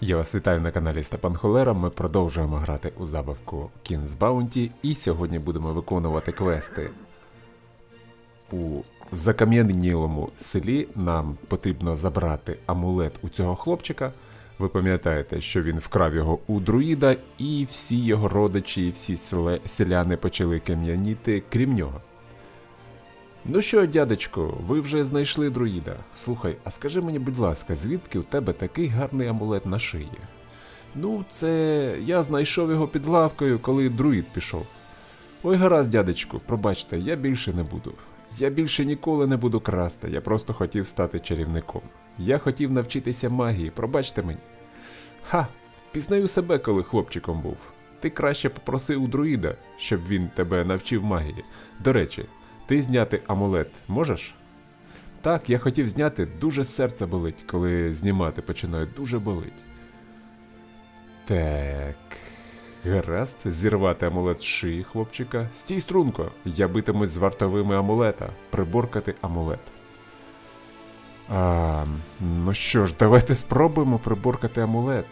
Я вас вітаю на каналі Степан Холера. Ми продовжуємо грати у забавку King's Bounty і сьогодні будемо виконувати квести. У закам'янілому селі нам потрібно забрати амулет у цього хлопчика. Ви пам'ятаєте, що він вкрав його у друїда, і всі його родичі, всі селяни почали кам'яніти, крім нього. Ну що, дядечко, ви вже знайшли друїда. Слухай, а скажи мені, будь ласка, звідки у тебе такий гарний амулет на шиї? Ну, це я знайшов його під лавкою, коли друїд пішов. Ой, гаразд, дядечку, пробачте, я більше не буду. Я більше ніколи не буду красти, я просто хотів стати чарівником. Я хотів навчитися магії, пробачте мені. Ха, впізнаю себе, коли хлопчиком був. Ти краще попроси у друїда, щоб він тебе навчив магії. До речі, ти зняти амулет можеш? Так, я хотів зняти, дуже серце болить, коли знімати починаю, дуже болить. Так. Гаразд, зірвати амулет з шиї хлопчика. Стій струнко, я битимусь з вартовими амулета, приборкати амулет. А, ну що ж, давайте спробуємо приборкати амулет.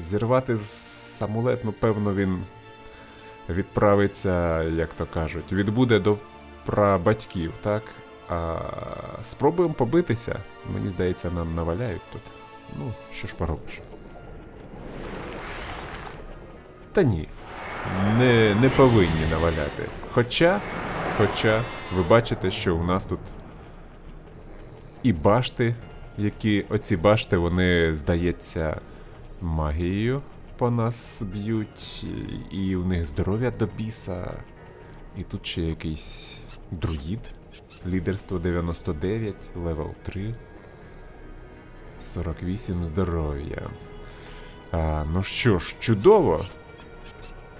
Зірвати з амулет, ну певно, він відправиться, як то кажуть, відбуде до прабатьків, так? А, спробуємо побитися. Мені здається, нам наваляють тут. Ну, що ж поробиш. Та ні. Не, не повинні наваляти. Хоча, хоча, ви бачите, що у нас тут і башти, які оці башти, вони, здається, магією по нас б'ють, і у них здоров'я до біса. І тут ще якийсь друїд. Лідерство 99, левел 3. 48 здоров'я. А, ну що ж, чудово.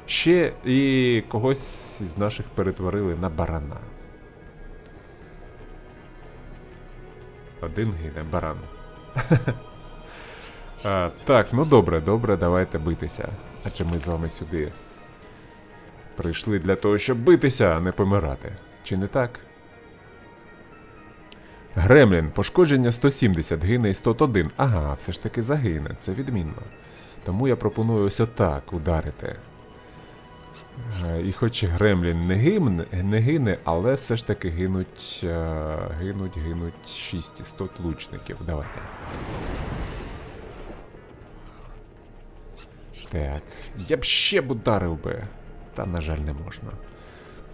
Ще і когось з наших перетворили на барана. Один гине баран. а, так, ну добре, добре, давайте битися. Адже ми з вами сюди прийшли для того, щоб битися, а не помирати. Чи не так? Гремлін, пошкодження 170, гине і 101. Ага, все ж таки загине, це відмінно. Тому я пропоную ось отак ударити. Е, І хоч Гремлін не не гине, але все ж таки гинуть. е, Гинуть, гинуть 600 лучників. Давайте. Так. Я б ще б ударив би. Та, на жаль, не можна.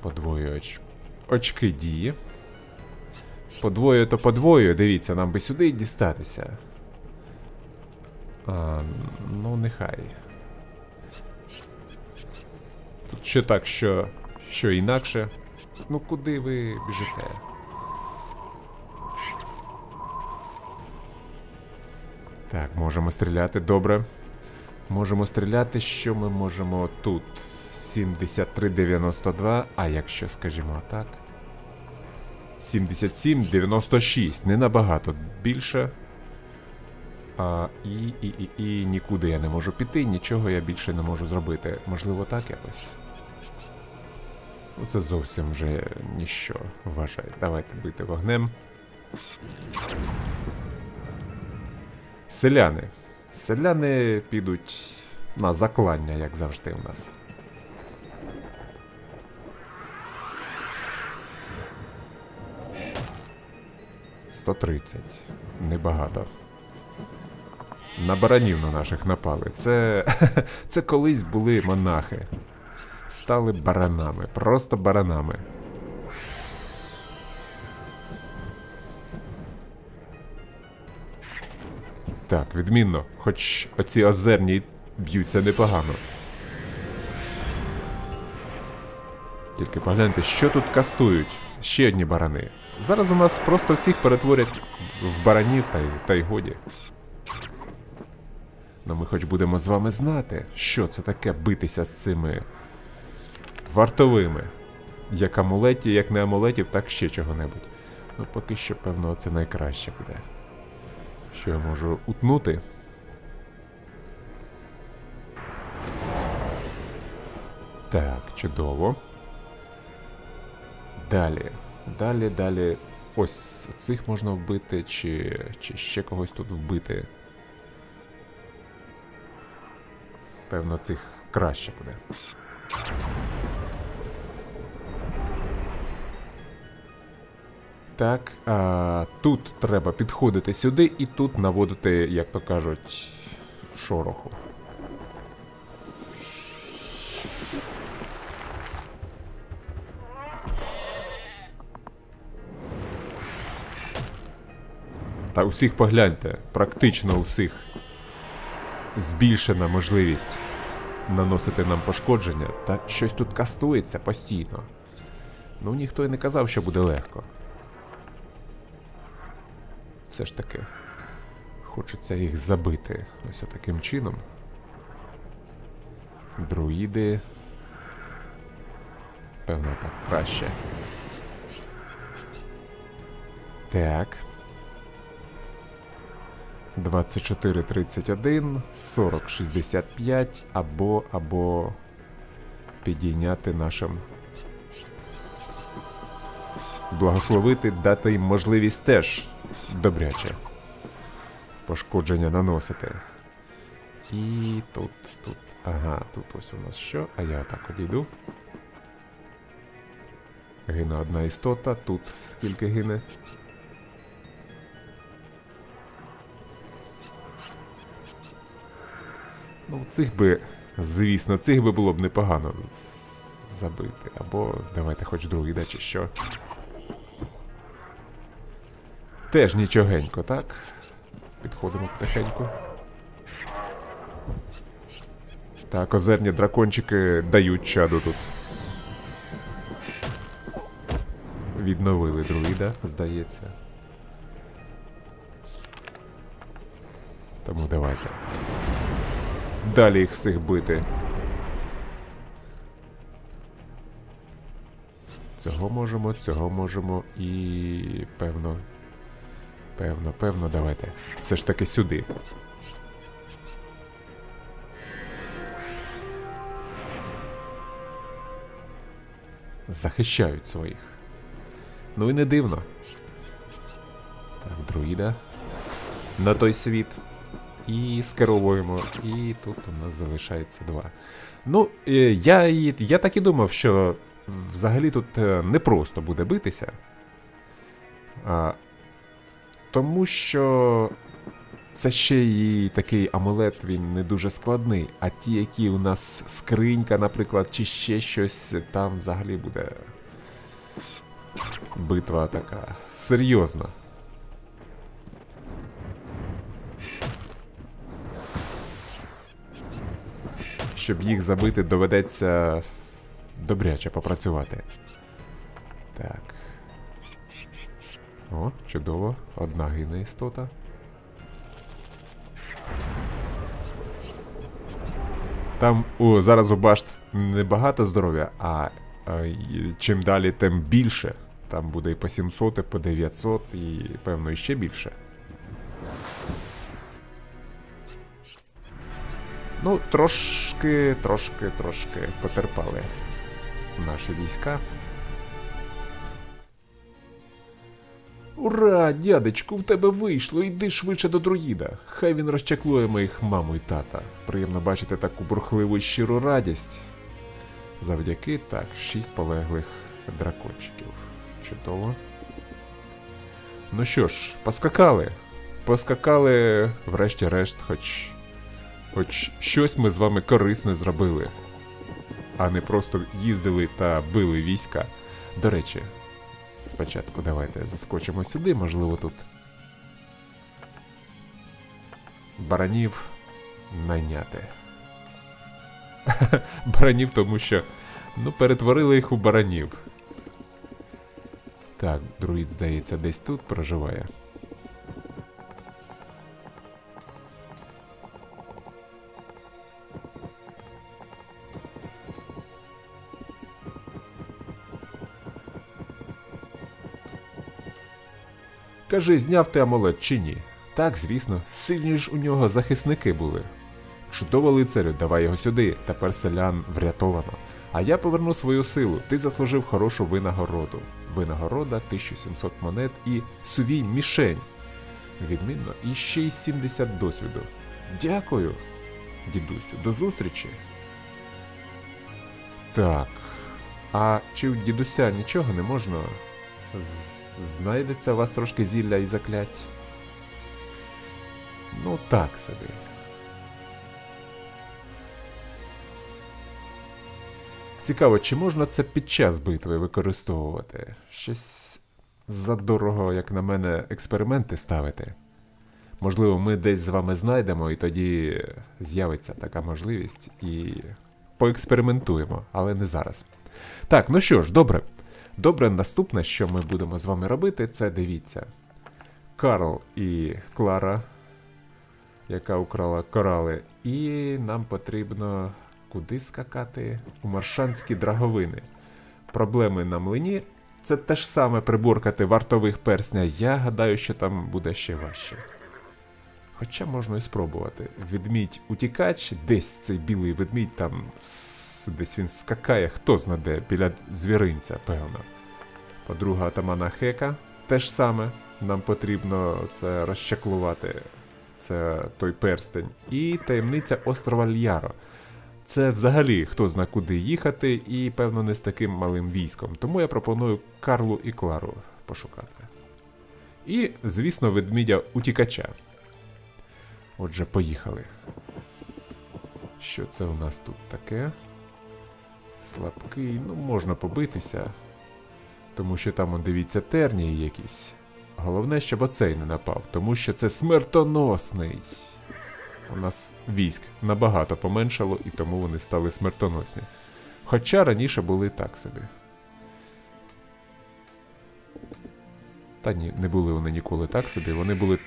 Подвоюю оч... очки дії. Подвоюю то подвоюю, дивіться, нам би сюди дістатися. А, ну, нехай. Тут що так, що, що інакше. Ну куди ви біжите? Так, можемо стріляти, добре. Можемо стріляти, що ми можемо тут? 73,92, а якщо, скажімо так. 77,96, не набагато більше. А, і, і, і, і нікуди я не можу піти, нічого я більше не можу зробити. Можливо, так якось. Ну, це зовсім вже ніщо вважає. Давайте бити вогнем. Селяни. Селяни підуть на заклання, як завжди у нас. Сто тридцять. Небагато. На баранів на наших напали. Це. Це колись були монахи. Стали баранами. Просто баранами. Так, відмінно. Хоч оці озерні б'ються непогано. Тільки погляньте, що тут кастують. Ще одні барани. Зараз у нас просто всіх перетворять в баранів та й, та й годі. Ну ми хоч будемо з вами знати, що це таке битися з цими вартовими. Як амулеті, як не амулетів, так ще чого-небудь. Ну, поки що, певно, це найкраще буде. Що я можу утнути? Так, чудово. Далі. Далі, далі. Ось цих можна вбити, чи, чи ще когось тут вбити. Певно, цих краще буде. Так, а, тут треба підходити сюди і тут наводити, як то кажуть, шороху. Та усіх погляньте, практично усіх. Збільшена можливість наносити нам пошкодження, та щось тут кастується постійно. Ну ніхто і не казав, що буде легко. Все ж таки, хочеться їх забити ось таким чином. Друїди. Певно, так краще. Так. 24.31, 40.65 або або підійняти нашим. Благословити, дати їм можливість теж добряче пошкодження наносити. І тут, тут, ага, тут ось у нас що? А я так одійду. Гине одна істота, тут скільки гине? Ну, цих би, звісно, цих би було б непогано забити. Або давайте хоч другий, да, чи що. Теж нічогенько, так? Підходимо потихеньку. Так, озерні дракончики дають чаду тут. Відновили друїда, здається. Тому давайте. Далі їх всіх бити. Цього можемо, цього можемо і певно. Певно, певно, давайте. Все ж таки сюди. Захищають своїх. Ну і не дивно. Так, друїда. На той світ. І скеровуємо. І тут у нас залишається два. Ну, е, я я так і думав, що взагалі тут е, непросто буде битися. А, Тому що це ще і такий амулет, він не дуже складний. А ті, які у нас скринька, наприклад, чи ще щось, там взагалі буде битва така серйозна. Щоб їх забити, доведеться добряче попрацювати. Так. О, чудово. Одна гине істота. Там о, зараз у башт небагато здоров'я, а, а чим далі, тим більше. Там буде і по 700, і по 900, і певно і ще більше. Ну, трошки, трошки, трошки потерпали наші війська. Ура, дядечку, в тебе вийшло, йди швидше до друїда. Хай він розчаклує моїх маму і тата. Приємно бачити таку бурхливу і щиру радість. Завдяки так, шість полеглих дракончиків. Чудово. Ну що ж, поскакали. Поскакали, врешті-решт, хоч. Хоч щось ми з вами корисне зробили, а не просто їздили та били війська. До речі, спочатку давайте заскочимо сюди, можливо, тут. Баранів найняти. баранів, тому що. Ну, перетворили їх у баранів. Так, друїд, здається, десь тут проживає. Кажи, зняв ти амулет чи ні? Так, звісно, сильні ж у нього захисники були. Чудово лицарю, давай його сюди, тепер селян врятовано. А я поверну свою силу, ти заслужив хорошу винагороду. Винагорода 1700 монет і сувій мішень. Відмінно, і ще й 70 досвіду. Дякую. дідусю. До зустрічі. Так. А чи у дідуся нічого не можна? Знайдеться у вас трошки зілля і заклять? Ну, так собі. Цікаво, чи можна це під час битви використовувати? Щось задорого, як на мене, експерименти ставити. Можливо, ми десь з вами знайдемо, і тоді з'явиться така можливість і поекспериментуємо, але не зараз. Так, ну що ж, добре. Добре, наступне, що ми будемо з вами робити, це дивіться. Карл і Клара, яка украла корали, і нам потрібно куди скакати? У маршанські драговини. Проблеми на млині це те ж саме приборкати вартових персня. Я гадаю, що там буде ще важче. Хоча можна і спробувати. Ведмідь утікач, десь цей білий ведмідь там десь він скакає, хто знаде, біля звіринця, певно. Подруга атамана Хека теж саме. Нам потрібно це розчаклувати. Це той перстень. І таємниця острова Льяро. Це взагалі хто зна куди їхати, і певно не з таким малим військом. Тому я пропоную Карлу і Клару пошукати. І, звісно, ведмідя утікача. Отже, поїхали. Що це у нас тут таке? Слабкий, ну можна побитися. Тому що там, он, дивіться, тернії якісь. Головне, щоб оцей не напав, тому що це смертоносний. У нас військ набагато поменшало, і тому вони стали смертоносні. Хоча раніше були так собі. Та ні, не були вони ніколи так собі, вони були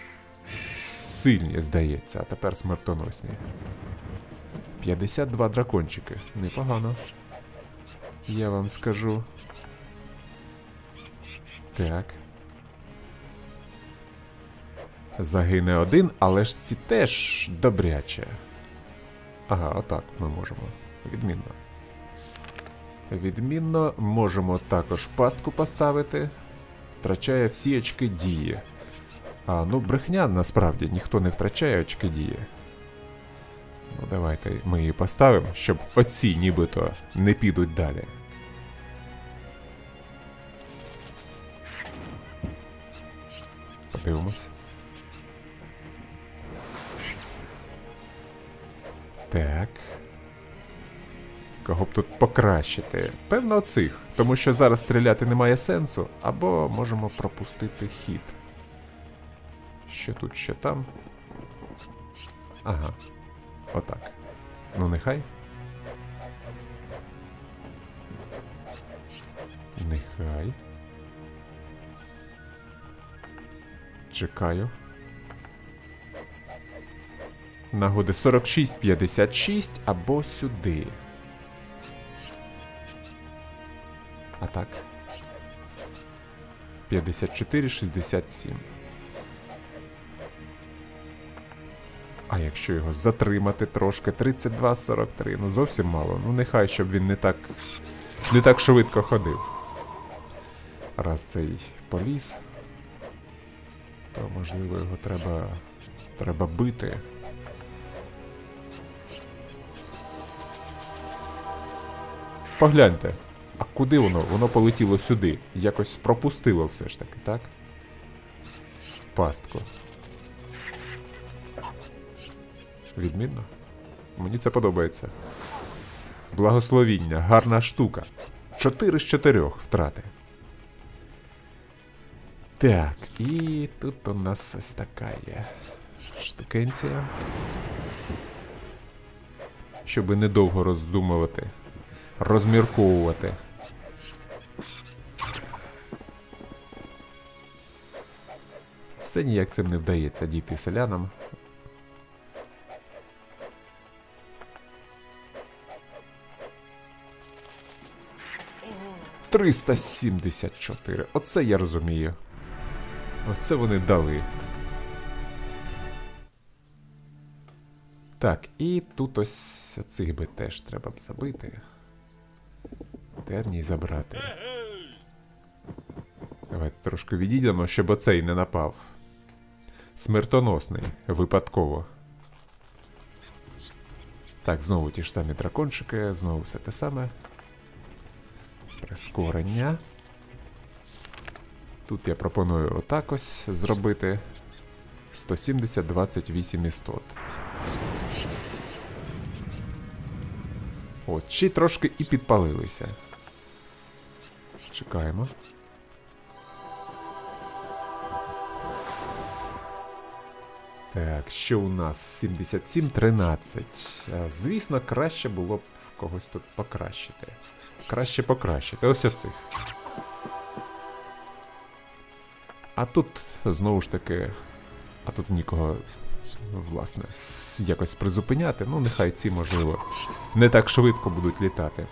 сильні, здається, а тепер смертоносні. 52 дракончики. Непогано. Я вам скажу. Так. Загине один, але ж ці теж добряче. Ага, отак ми можемо. Відмінно. Відмінно можемо також пастку поставити. Втрачає всі очки дії. А, ну брехня насправді ніхто не втрачає очки дії. Ну, давайте ми її поставимо, щоб оці нібито не підуть далі. Подивимось. Так. Кого б тут покращити? Певно, цих, тому що зараз стріляти немає сенсу, або можемо пропустити хід. Що тут, що там? Ага. Отак. Ну, нехай. Нехай. Чекаю. Нагоди 46-56 або сюди. А так. 54-67. А якщо його затримати трошки 32-43, ну зовсім мало. Ну нехай, щоб він не так. не так швидко ходив. Раз цей поліз, то можливо його треба. треба бити. Погляньте. А куди воно? Воно полетіло сюди. Якось пропустило все ж таки, так? Пастку. Відмінно. Мені це подобається. Благословіння, гарна штука. Чотири з чотирьох втрати. Так, і тут у нас ось така є штукенція. Щоби недовго роздумувати, розмірковувати. Все ніяк цим не вдається дійти селянам. Триста сімдесят чотири. Оце я розумію. Оце вони дали. Так, і тут ось цих би теж треба б забити. Терній забрати. Давайте трошки відійдемо, щоб оцей не напав. Смертоносний, випадково. Так, знову ті ж самі дракончики, знову все те саме. Прискорення. Тут я пропоную отак ось зробити. 170, 28 істот. От, ще трошки і підпалилися. Чекаємо. Так, що у нас? 77-13. Звісно, краще було б когось тут покращити. Краще покращити. Ось оцих. А тут, знову ж таки, а тут нікого, власне, якось призупиняти. Ну, нехай ці, можливо, не так швидко будуть літати.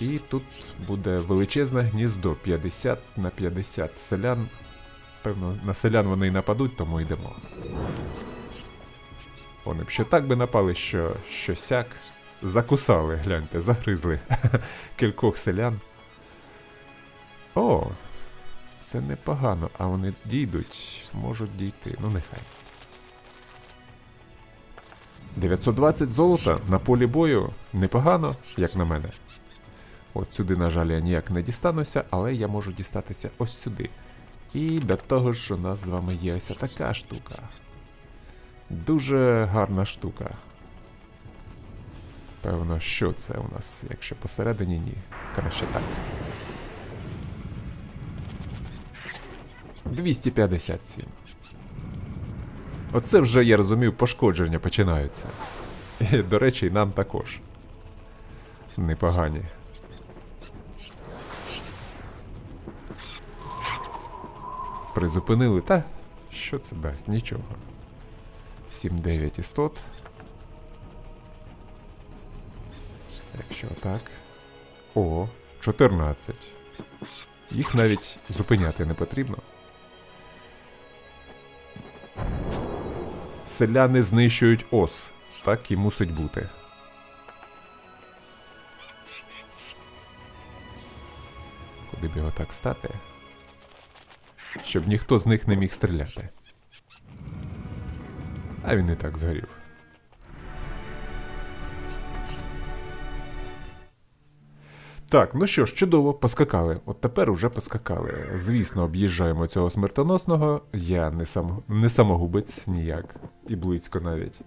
І тут буде величезне гніздо 50 на 50 селян. Певно, на селян вони й нападуть, тому йдемо. Вони б ще так би напали, що що сяк. Закусали, гляньте, загризли кількох селян. О, це непогано, а вони дійдуть, можуть дійти, ну нехай. 920 золота на полі бою непогано, як на мене. От сюди, на жаль, я ніяк не дістануся, але я можу дістатися ось сюди. І до того ж, у нас з вами є ось така штука. Дуже гарна штука. Певно, що це у нас, якщо посередині ні. Краще так. 257. Оце вже, я розумів, пошкодження починаються. І, до речі, і нам також. Непогані. Призупинили, та що це дасть? Нічого. 7-9 істот. Якщо так. О, 14. Їх навіть зупиняти не потрібно. Селяни знищують ос. Так і мусить бути. Куди б його так стати? Щоб ніхто з них не міг стріляти. А він і так згорів. Так, ну що ж, чудово, поскакали. От тепер уже поскакали. Звісно, об'їжджаємо цього смертоносного. Я не сам... не самогубець ніяк, і близько навіть.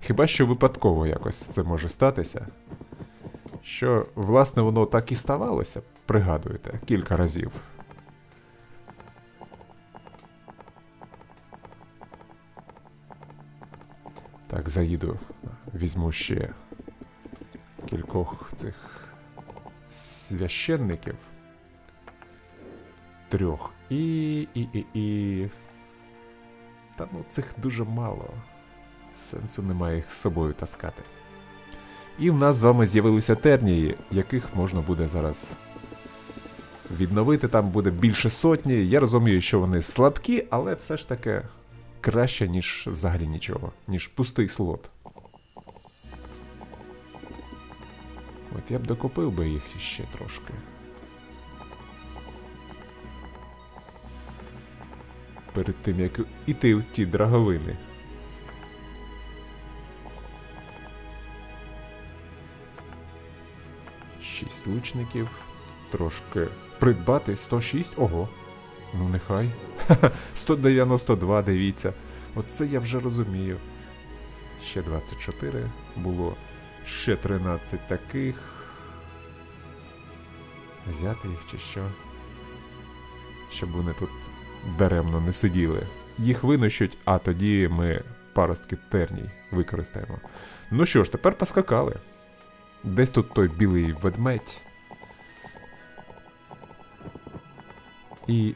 Хіба що випадково якось це може статися? Що, власне, воно так і ставалося, пригадуєте, кілька разів. Так, заїду, візьму ще кількох цих священників. Трьох. І. і. і. і. Та ну цих дуже мало. Сенсу немає їх з собою таскати. І в нас з вами з'явилися тернії, яких можна буде зараз відновити. Там буде більше сотні. Я розумію, що вони слабкі, але все ж таки краще, ніж взагалі нічого, ніж пустий слот. От я б докупив би їх ще трошки. Перед тим як іти в ті драговини. Шість лучників. Трошки придбати 106. Ого. Ну нехай. 192, дивіться. Оце я вже розумію. Ще 24 було. Ще 13 таких. Взяти їх чи що? Щоб вони тут даремно не сиділи. Їх винищуть, а тоді ми паростки терній використаємо. Ну що ж, тепер поскакали. Десь тут той білий ведмедь. І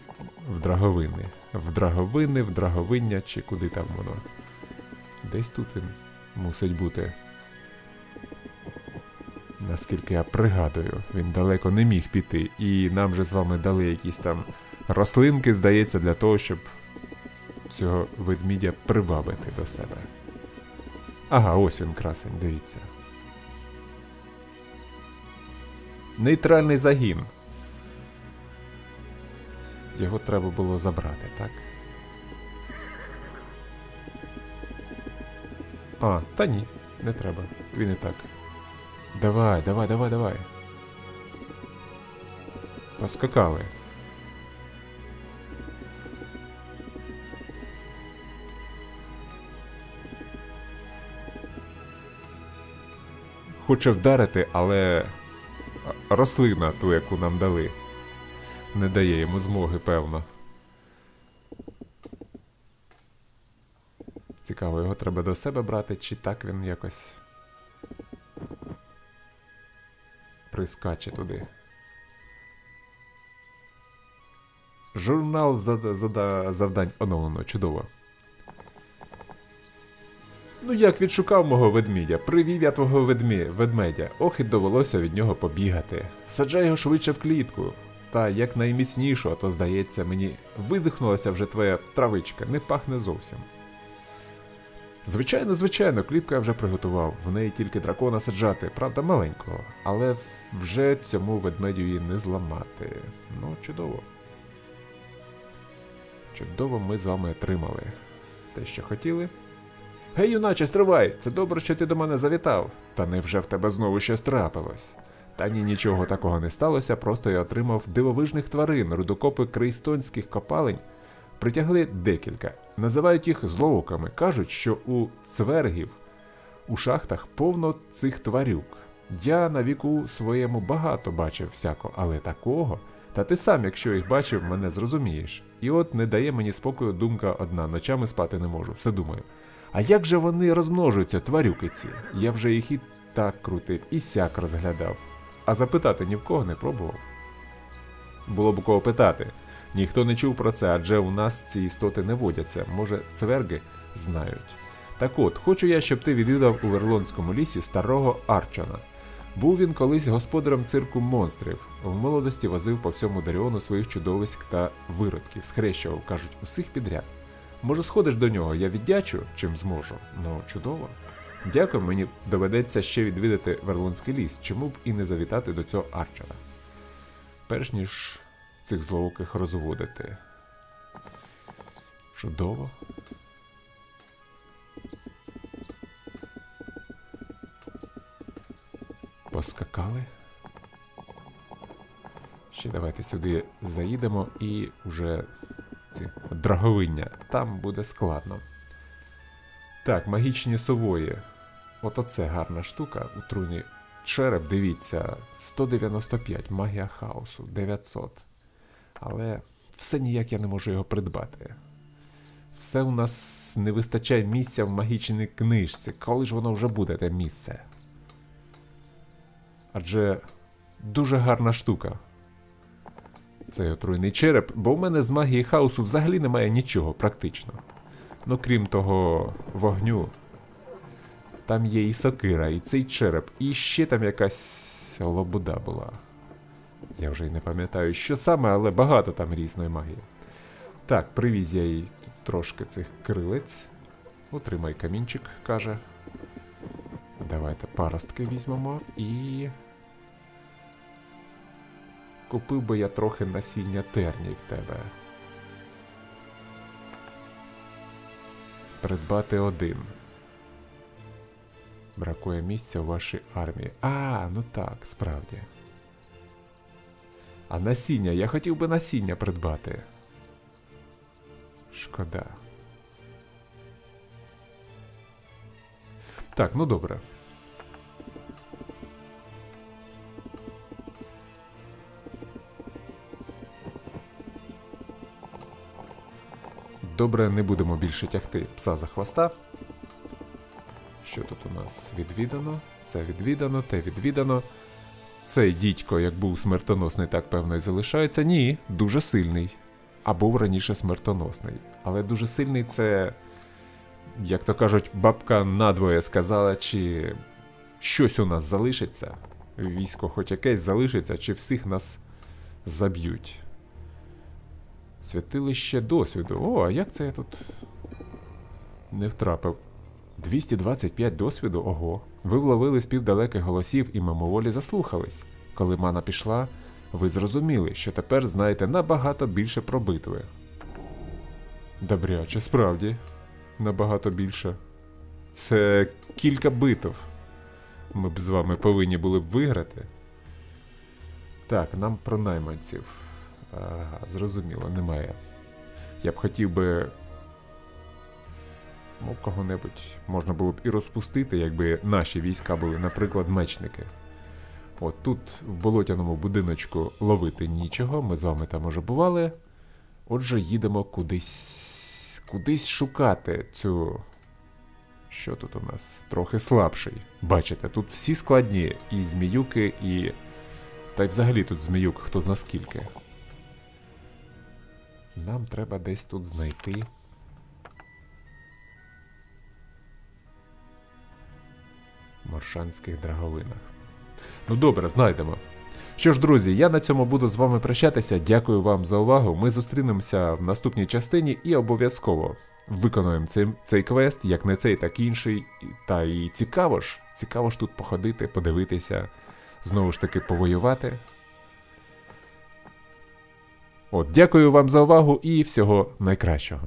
в драговини. В драговини, в драговиння, чи куди там воно. Десь тут він мусить бути. Наскільки я пригадую, він далеко не міг піти, і нам же з вами дали якісь там рослинки, здається, для того, щоб цього ведмідя привабити до себе. Ага, ось він красень, дивіться. Нейтральний загін. Його треба було забрати, так? А, та ні. не треба. Він і так. Давай, давай, давай, давай. Поскакали. Хоче вдарити, але рослина ту, яку нам дали, не дає йому змоги, певно. Цікаво, його треба до себе брати, чи так він якось прискаче туди. Журнал зада- зада- завдань оновлено, чудово. Ну як відшукав мого ведмідя, привів я твого ведмі, ведмедя, ох і довелося від нього побігати. Саджай його швидше в клітку. Та як найміцнішу, а то здається, мені видихнулася вже твоя травичка, не пахне зовсім. Звичайно, звичайно, клітку я вже приготував. В неї тільки дракона саджати, правда, маленького, але вже цьому ведмедю її не зламати. Ну, чудово. Чудово ми з вами отримали те, що хотіли. Гей, юначе, стривай! Це добре, що ти до мене завітав. Та невже в тебе знову щось трапилось? Та ні, нічого такого не сталося, просто я отримав дивовижних тварин, рудокопи крейстонських копалень. Притягли декілька. Називають їх злоуками. Кажуть, що у цвергів у шахтах повно цих тварюк. Я на віку своєму багато бачив всяко, але такого. Та ти сам, якщо їх бачив, мене зрозумієш. І от не дає мені спокою думка одна, ночами спати не можу, все думаю. А як же вони розмножуються, тварюки ці? Я вже їх і так крутив, і сяк розглядав. А запитати ні в кого не пробував. Було б у кого питати. Ніхто не чув про це, адже у нас ці істоти не водяться, може, цверги знають. Так от, хочу я, щоб ти відвідав у Верлонському лісі старого Арчана. Був він колись господарем цирку монстрів. В молодості возив по всьому Даріону своїх чудовиськ та виродків, схрещував, кажуть, усіх підряд. Може, сходиш до нього, я віддячу, чим зможу. Ну, чудово. Дякую, мені доведеться ще відвідати Верлонський ліс, чому б і не завітати до цього Арчера. Перш ніж цих злооких розводити. Чудово. Поскакали. Ще давайте сюди заїдемо і вже ці драговиння. Там буде складно. Так, магічні сової. От оце гарна штука. Отруйний череп, дивіться, 195 магія хаосу, 900. Але все ніяк я не можу його придбати. Все у нас не вистачає місця в магічній книжці. Коли ж воно вже буде те місце? Адже дуже гарна штука. Цей отруйний череп, бо в мене з магії хаосу взагалі немає нічого практично. Ну крім того вогню, там є і сокира, і цей череп, і ще там якась лобуда була. Я вже й не пам'ятаю, що саме, але багато там різної магії. Так, привіз я їй трошки цих крилець. Отримай камінчик, каже. Давайте паростки візьмемо і. Купив би я трохи насіння терній в тебе. Придбати один. Бракує місця у вашій армії. А, ну так, справді. А насіння, я хотів би насіння придбати. Шкода. Так, ну добре. Добре, не будемо більше тягти пса за хвоста. Що тут у нас відвідано? Це відвідано, те відвідано. Цей дідько, як був смертоносний, так певно і залишається. Ні, дуже сильний. А був раніше смертоносний. Але дуже сильний це, як то кажуть, бабка надвоє сказала, чи щось у нас залишиться. Військо хоч якесь залишиться, чи всіх нас заб'ють. Святилище досвіду. О, а як це я тут не втрапив? 225 досвіду, ого. Ви вловили спів далеких голосів і мимоволі заслухались. Коли мана пішла, ви зрозуміли, що тепер знаєте набагато більше про битви. Добряче, справді, набагато більше. Це кілька битв. Ми б з вами повинні були б виграти. Так, нам про найманців. Ага, зрозуміло, немає. Я б хотів би. Ну, кого-небудь можна було б і розпустити, якби наші війська були, наприклад, мечники. От тут в болотяному будиночку ловити нічого, ми з вами там уже бували. Отже, їдемо кудись. кудись шукати цю. Що тут у нас? Трохи слабший. Бачите, тут всі складні, і зміюки, і. Та й взагалі тут зміюк, хто зна скільки. Нам треба десь тут знайти. Моршанських драговинах. Ну добре, знайдемо. Що ж, друзі, я на цьому буду з вами прощатися. Дякую вам за увагу. Ми зустрінемося в наступній частині і обов'язково виконуємо цей, цей квест, як не цей, так інший. Та і цікаво ж, цікаво ж тут походити, подивитися, знову ж таки повоювати. От, дякую вам за увагу і всього найкращого.